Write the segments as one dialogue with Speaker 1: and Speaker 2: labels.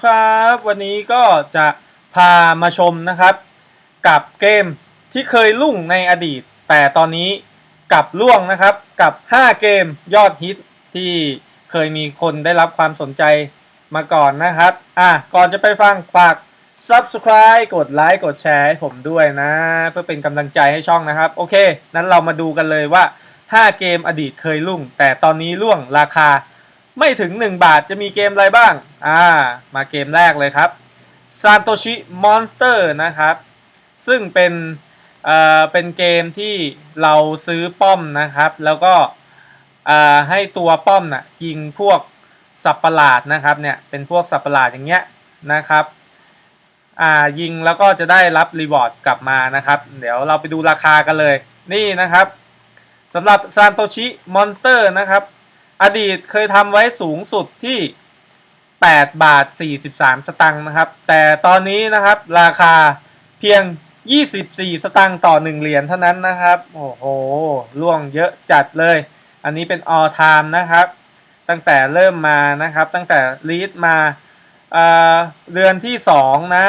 Speaker 1: ครับวันนี้ก็จะพามาชมนะครับ กับเกมที่เคยลุ่งในอดีต แต่ตอนนี้กลับล่วงนะครับกับ 5 เกมยอดฮิตที่เคยมีคนได้รับความสนใจมาก่อนนะครับ อะก่อนจะไปฟังฝาก subscribe กดไลค์กดแชร์ให้ผมด้วยนะ เพื่อเป็นกำลังใจให้ช่องนะครับ โอเค นั้นเรามาดูกันเลยว่า 5 เกมอดีตเคยลุ่ง แต่ตอนนี้ล่วงราคา ไม่ถึง 1 บาทจะมีเกมอะไรบ้าง อ่า มาเกมแรกเลยครับ Santoshi Monster นะครับ ซึ่งเป็นเอ่อเป็นเกมที่เราซื้อป้อมนะครับ แล้วก็อ่าให้ตัวป้อมน่ะยิงพวกสับประหลาดนะครับเนี่ยเป็นพวกสับประหลาดอย่างเงี้ยนะครับอ่ายิงแล้วก็จะได้รับรีวอร์ดกลับมานะครับ เดี๋ยวเราไปดูราคากันเลย นี่นะครับสำหรับ Santoshi Monster นะครับ อดีตเคยทำไว้สูงสุดที่ 8 บาท 43 สตังค์นะครับ แต่ตอนนี้นะครับราคาเพียง 24 สตังค์ต่อ 1 เหรียญเท่านั้นนะครับ โอ้โหล่วงเยอะจัดเลย อันนี้เป็น all time นะครับ ตั้งแต่เริ่มมานะครับ ตั้งแต่ลีดมาเเดือนที่ 2 นะ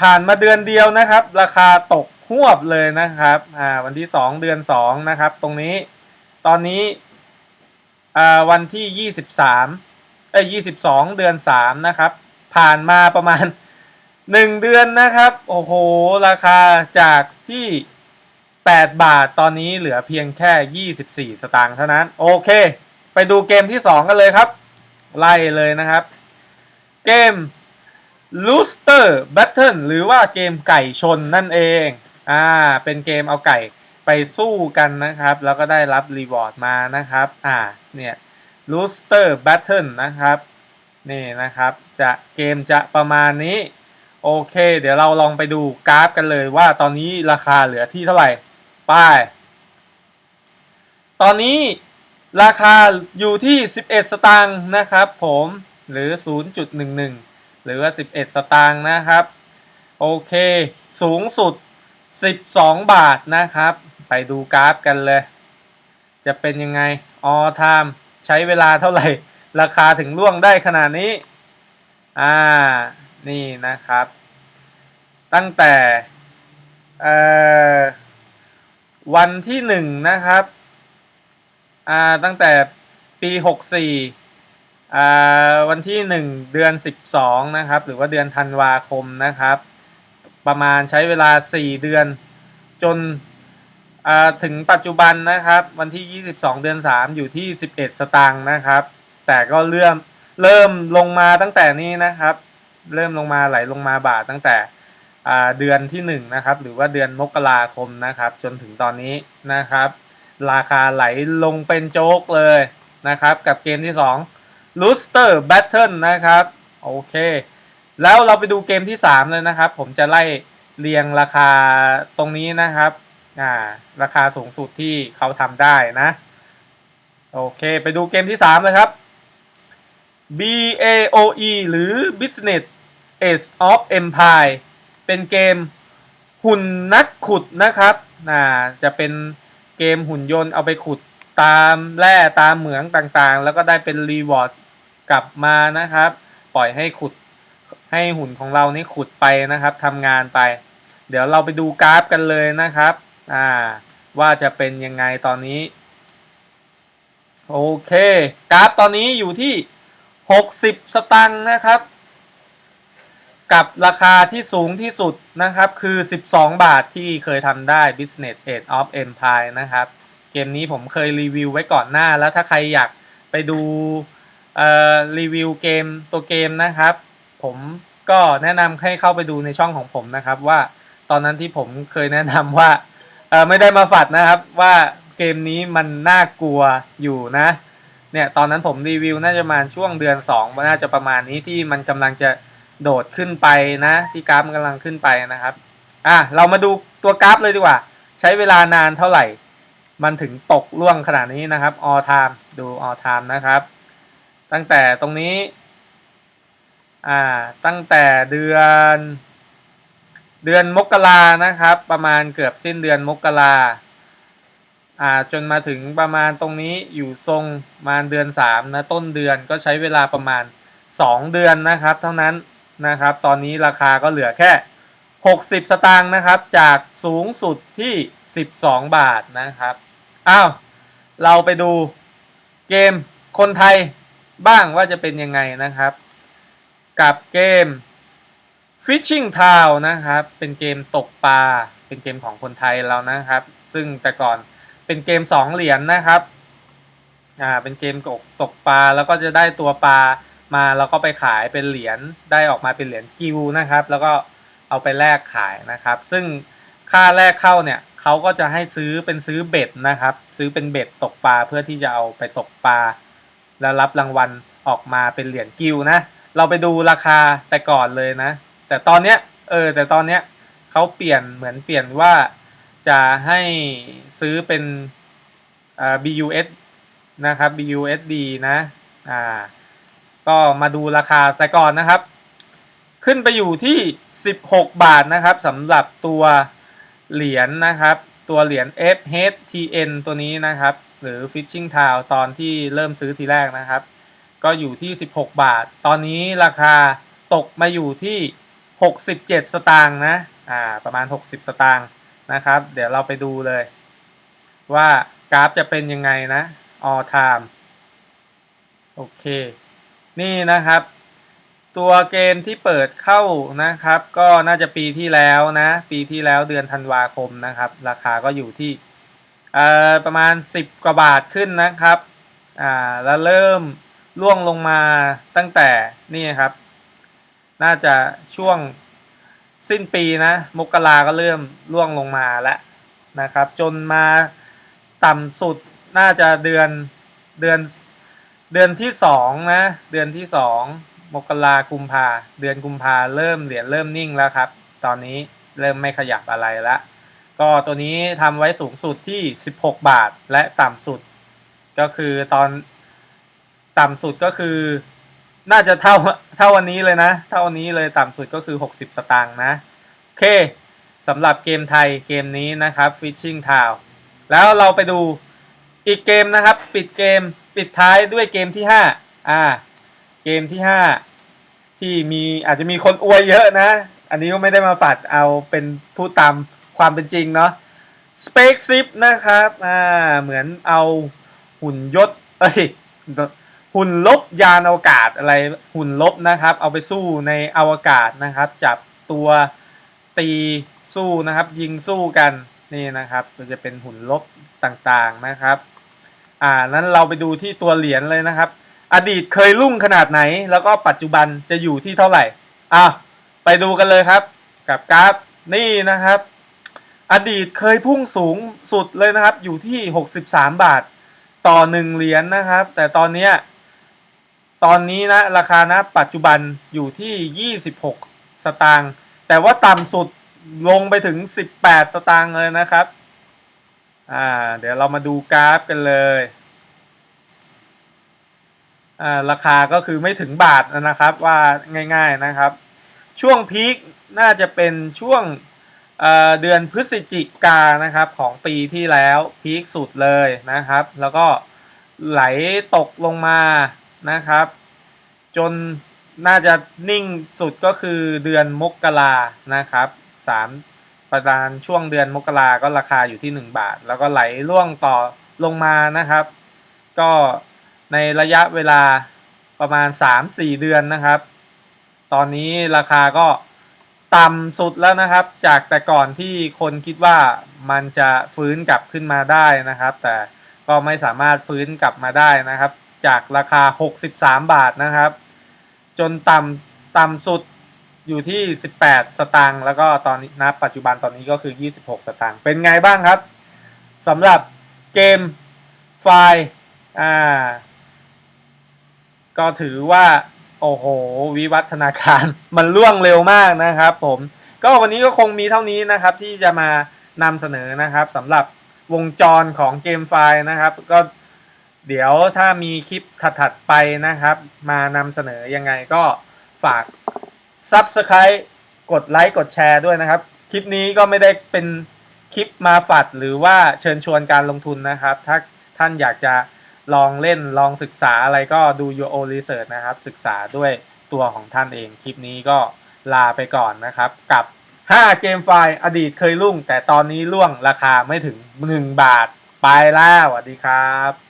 Speaker 1: ผ่านมาเดือนเดียวนะครับ ราคาตกหวบเลยนะครับ อ่า วันที่ 2 เดือน 2 นะครับ ตรงนี้ ตอนนี้ วันที่ 23เอ้ย22 เดือน 3 นะครับ ผ่านมาประมาณ 1 เดือนนะครับ โอ้โห ราคาจากที่ 8 บาทตอนนี้เหลือเพียงแค่ 24 สตางค์เท่านั้น โอเค ไปดูเกมที่ 2 กันเลยครับ ไล่เลยนะครับ เกม Rooster Battle หรือว่าเกมไก่ชนนั่นเอง อ่า เป็นเกมเอาไก่ ไปสู้กันนะครับ แล้วก็ได้รับรีวอร์ดมานะครับ อ่า เนี่ย Rooster Battle นะครับ นี่นะครับ จะเกมจะประมาณนี้ โอเค เดี๋ยวเราลองไปดูกราฟกันเลยว่าตอนนี้ราคาเหลือที่เท่าไหร่ ป้าย ตอนนี้ราคาอยู่ที่ 11 สตางค์นะครับผมหรือ 0.11 หรือว่า 11 สตางค์นะครับ โอเค สูงสุด 12 บาทนะครับ ไปดูกราฟกันเลย จะเป็นยังไง all time ใช้เวลาเท่าไหร่ ราคาถึงล่วงได้ขนาดนี้ อ่า นี่นะครับ ตั้งแต่เอ่อวันที่หนึ่งนะครับ อ่า ตั้งแต่ปี64อ่า วันที่1เดือน12นะครับ หรือว่าเดือนธันวาคมนะครับ ประมาณใช้เวลา4เดือนจน ถึงปัจจุบันนะครับวันที่ 22 เดือน 3 อยู่ที่ 11 สตางค์นะครับ แต่ก็เริ่มเริ่มลงมาตั้งแต่นี้นะครับ เริ่มลงมาไหลลงมาบาทตั้งแต่เดือนที่1นะครับหรือว่าเดือนมกราคมนะครับ จนถึงตอนนี้นะครับ ราคาไหลลงเป็นโจ๊กเลยนะครับ กับเกมที่2 Rooster Battle นะครับโอเค แล้วเราไปดูเกมที่ 3 เลยนะครับ ผมจะไล่เรียงราคาตรงนี้นะครับ อ่าราคาสูงสุดที่เขาทำได้นะ โอเคไปดูเกมที่ 3 เลยครับ BAOE หรือ Business Age of Empire เป็นเกมหุ่นนักขุดนะครับอ่าจะเป็นเกมหุ่นยนต์เอาไปขุดตามแร่ตามเหมืองต่างๆ แล้วก็ได้เป็นรีวอร์ดกลับมานะครับ ปล่อยให้ขุดให้หุ่นของเรานี่ขุดไปนะครับทำงานไป เดี๋ยวเราไปดูกราฟกันเลยนะครับ อ่าว่าจะเป็นยังไงตอนนี้ โอเคกราฟตอนนี้อยู่ที่ 60 สตังค์นะครับ กับราคาที่สูงที่สุดนะครับ คือ 12 บาทที่เคยทำได้ Business Age of Empire นะครับ เกมนี้ผมเคยรีวิวไว้ก่อนหน้า แล้วถ้าใครอยากไปดูรีวิวเกมตัวเกมนะครับ ผมก็แนะนำให้เข้าไปดูในช่องของผมนะครับว่าตอนนั้นที่ผมเคยแนะนำว่า เออไม่ได้มาฝัดนะครับ ว่าเกมนี้มันน่ากลัวอยู่นะ เนี่ยตอนนั้นผมรีวิวน่าจะมาช่วงเดือน2น่าจะประมาณนี้ที่มันกำลังจะโดดขึ้นไปนะ ที่กราฟมันกำลังขึ้นไปนะครับอะเรามาดูตัวกราฟเลยดีกว่า ใช้เวลานานเท่าไหร่ มันถึงตกล่วงขนาดนี้นะครับ all time ดู all time นะครับ ตั้งแต่ตรงนี้อ่าตั้งแต่เดือน เดือนมกรานะครับ ประมาณเกือบสิ้นเดือนมกราอ่าจนมาถึงประมาณตรงนี้อยู่ทรงมาเดือน3นะต้นเดือนก็ใช้เวลาประมาณ 2 เดือนนะครับ เท่านั้นนะครับ ตอนนี้ราคาก็เหลือแค่ 60 สตางค์นะครับ จากสูงสุดที่ 12 บาทนะครับอ้าวเราไปดูเกมคนไทยบ้างว่าจะเป็นยังไงนะครับ กับเกม Fishing Town นะครับ เป็นเกมตกปลา เป็นเกมของคนไทยเรานะครับ ซึ่งแต่ก่อนเป็นเกม2เหรียญนนะครับ อ่า เป็นเกมตกตกปลา แล้วก็จะได้ตัวปลามาแล้วก็ไปขายเป็นเหรียญ ได้ออกมาเป็นเหรียญกิวนะครับ แล้วก็เอาไปแลกขายนะครับ ซึ่งค่าแรกเข้าเนี่ยเขาก็จะให้ซื้อเป็นซื้อเบ็ดนะครับ ซื้อเป็นเบ็ดตกปลาเพื่อที่จะเอาไปตกปลา แล้วรับรางวัลออกมาเป็นเหรียญกิวนะ เราไปดูราคาแต่ก่อนเลยนะ แต่ตอนเนี้ยเออแต่ตอนเนี้ยเขาเปลี่ยนเหมือนเปลี่ยนว่าจะให้ซื้อเป็นอ่า BUS นะครับ BUSD นะอ่าก็มาดูราคาแต่ก่อนนะครับ ขึ้นไปอยู่ที่ 16 บาทนะครับสำหรับตัวเหรียญนนะครับ ตัวเหรียญ FHTN ตัวนี้นะครับ หรือ Fishing Town ตอนที่เริ่มซื้อทีแรกนะครับ ก็อยู่ที่ 16 บาท ตอนนี้ราคาตกมาอยู่ที่ 67 สตางค์นะ อ่า ประมาณ 60 สตางค์นะครับ เดี๋ยวเราไปดูเลย ว่ากราฟจะเป็นยังไงนะ all time โอเค นี่นะครับ ตัวเกมที่เปิดเข้านะครับ ก็น่าจะปีที่แล้วนะ ปีที่แล้วเดือนธันวาคมนะครับ ราคาก็อยู่ที่เอ่อประมาณ 10 กว่าบาทขึ้นนะครับ อ่า แล้วเริ่มล่วงลงมาตั้งแต่นี่ครับ น่าจะช่วงสิ้นปีนะ มกราก็เริ่มล่วงลงมาแล้วนะครับ จนมาต่ำสุดน่าจะเดือนเดือนเดือนที่สองนะเดือนที่สองมกรากุมภาเดือนกุมภาเริ่มเหรียญเริ่มนิ่งแล้วครับ ตอนนี้เริ่มไม่ขยับอะไรละก็ตัวนี้ทำไว้สูงสุดที่ 16 บาทและต่ำสุด ก็คือตอนต่ำสุดก็คือ น่าจะเท่าเท่าวันนี้เลยนะ เท่าวันนี้เลยต่ำสุดก็คือ 60 สตางค์นะ โอเคสำหรับเกมไทยเกมนี้นะครับ Fishing Town แล้วเราไปดูอีกเกมนะครับ ปิดเกมปิดท้ายด้วยเกมที่ 5 อ่า เกมที่ 5 ที่มีอาจจะมีคนอวยเยอะนะ อันนี้ก็ไม่ได้มาฝัดเอาเป็นพูดตามความเป็นจริงเนาะ Space Ship นะครับ อ่า เหมือนเอาหุ่นยศ เอ้ย หุ่นลบยานอวกาศอะไรหุ่นลบนะครับ เอาไปสู้ในอวกาศนะครับ จับตัวตีสู้นะครับ ยิงสู้กันนี่นะครับจะเป็นหุ่นลบต่างๆนะครับ อ่านั้นเราไปดูที่ตัวเหรียญเลยนะครับ อดีตเคยรุ่งขนาดไหน แล้วก็ปัจจุบันจะอยู่ที่เท่าไหร่อะไปดูกันเลยครับ กับกราฟนี่นะครับ อดีตเคยพุ่งสูงสุดเลยนะครับ อยู่ที่ 63 บาทต่อ 1 เหรียญนนะครับ แต่ตอนนี้ ตอนนี้นะราคานะปัจจุบันอยู่ที่ 26 สตางค์แต่ว่าต่ำสุดลงไปถึง 18 สตางค์เลยนะครับอ่าเดี๋ยวเรามาดูกราฟกันเลยอ่าราคาก็คือไม่ถึงบาทนะครับว่าง่ายๆนะครับ ช่วงพีคน่าจะเป็นช่วงเเดือนพฤศจิกานะครับของปีที่แล้วพีคสุดเลยนะครับ แล้วก็ไหลตกลงมา นะครับ จนน่าจะนิ่งสุดก็คือเดือนมกรานะครับสามประมาณช่วงเดือนมกราก็ราคาอยู่ที่ 1 บาท แล้วก็ไหลล่วงต่อลงมานะครับ ก็ในระยะเวลาประมาณ 3-4 เดือนนะครับ ตอนนี้ราคาก็ต่ำสุดแล้วนะครับ จากแต่ก่อนที่คนคิดว่ามันจะฟื้นกลับขึ้นมาได้นะครับ แต่ก็ไม่สามารถฟื้นกลับมาได้นะครับ จากราคา 63 บาทนะครับ จนต่ำต่ำสุดอยู่ที่ 18 สตางค์แล้วก็ตอนนี้นะปัจจุบันตอนนี้ก็คือ 26 สตางค์เป็นไงบ้างครับสำหรับเกมไฟล์อ่าก็ถือว่า โอ้โห วิวัฒนาการมันล่วงเร็วมากนะครับผมก็วันนี้ก็คงมีเท่านี้นะครับที่จะมานำเสนอนะครับสำหรับวงจรของเกมไฟล์นะครับ ก็ เดี๋ยวถ้ามีคลิปถัดๆไปนะครับ มานำเสนอยังไงก็ฝาก Subscribe กดไลค์กดแชร์ด้วยนะครับ คลิปนี้ก็ไม่ได้เป็นคลิปมาฝัดหรือว่าเชิญชวนการลงทุนนะครับ ถ้าท่านอยากจะลองเล่นลองศึกษาอะไรก็ดู Your Own Research นะครับ ศึกษาด้วยตัวของท่านเอง คลิปนี้ก็ลาไปก่อนนะครับ กับ 5 เกมไฟล์อดีตเคยรุ่ง แต่ตอนนี้ล่วงราคาไม่ถึง 1 บาท ไปแล้วสวัสดีครับ